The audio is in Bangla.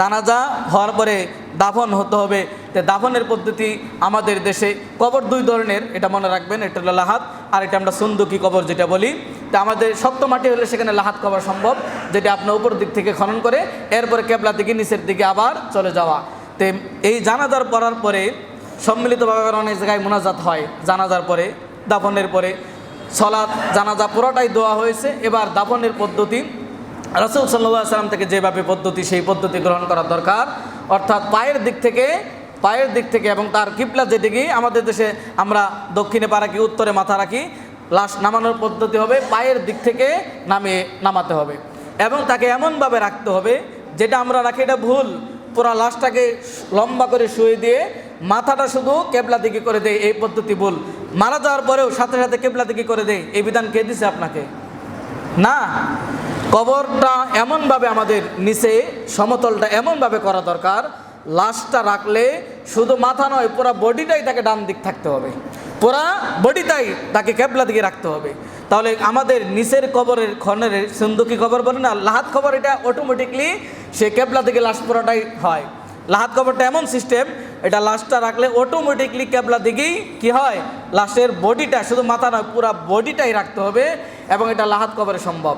জানাজা হওয়ার পরে দাফন হতে হবে। তো দাফনের পদ্ধতি আমাদের দেশে কবর দুই ধরনের, এটা মনে রাখবেন, এটা হলো লাহাত আর এটা আমরা সুন্দুকি কবর যেটা বলি। তো আমাদের শক্ত মাটি হলে সেখানে লাহাত কবর সম্ভব, যেটা আপনার উপর দিক থেকে খনন করে, এরপরে কেবলা দিকে, নিচের দিকে আবার চলে যাওয়া। তো এই জানাজার পড়ার পরে সম্মিলিতভাবে অনেক জায়গায় মোনাজাত হয়, জানাজার পরে, দাফনের পরে। সলাৎ, জানাজা পুরোটাই দেওয়া হয়েছে, এবার দাফনের পদ্ধতি রসুল সাল্লাহ সাল্লাম থেকে যেভাবে পদ্ধতি, সেই পদ্ধতি গ্রহণ করা দরকার। অর্থাৎ পায়ের দিক থেকে, পায়ের দিক থেকে এবং তার কিপলা যেদিকে, আমাদের দেশে আমরা দক্ষিণে পা রাখি, উত্তরে মাথা রাখি, লাশ নামানোর পদ্ধতি হবে, পায়ের দিক থেকে নামিয়ে নামাতে হবে এবং তাকে এমনভাবে রাখতে হবে, যেটা আমরা রাখি এটা ভুল। পুরা লাশটাকে লম্বা করে শুয়ে দিয়ে মাথাটা শুধু কেবলা দিকে করে দেয়, এই পদ্ধতি ভুল। মারা যাওয়ার পরেও সাথে সাথে কেবলা দিকে করে দেয়, এই বিধান কে দিছে আপনাকে? না। কবরটা এমনভাবে আমাদের নিচে, সমতলটা এমনভাবে করা দরকার, লাশটা রাখলে শুধু মাথা নয়, পুরা বডিটাই তাকে ডান দিক থাকতে হবে। পুরা বডিটাই তাকে কেবলা দিকে রাখতে হবে। তাহলে আমাদের নিচের কবরের খনের সুন্দুকি কবর বলে না, লাহাত খবর এটা অটোমেটিকলি সে কেবলা দিকে লাশ পুরাটাই হয়। লাহাত কবরটা এমন সিস্টেম এটা লাশটা রাখলে অটোমেটিকলি ক্যাবলা দিকেই কি হয়? লাশের বডিটা শুধু মাথা নয়, পুরা বডিটাই রাখতে হবে এবং এটা লাহাত কবরে সম্ভব।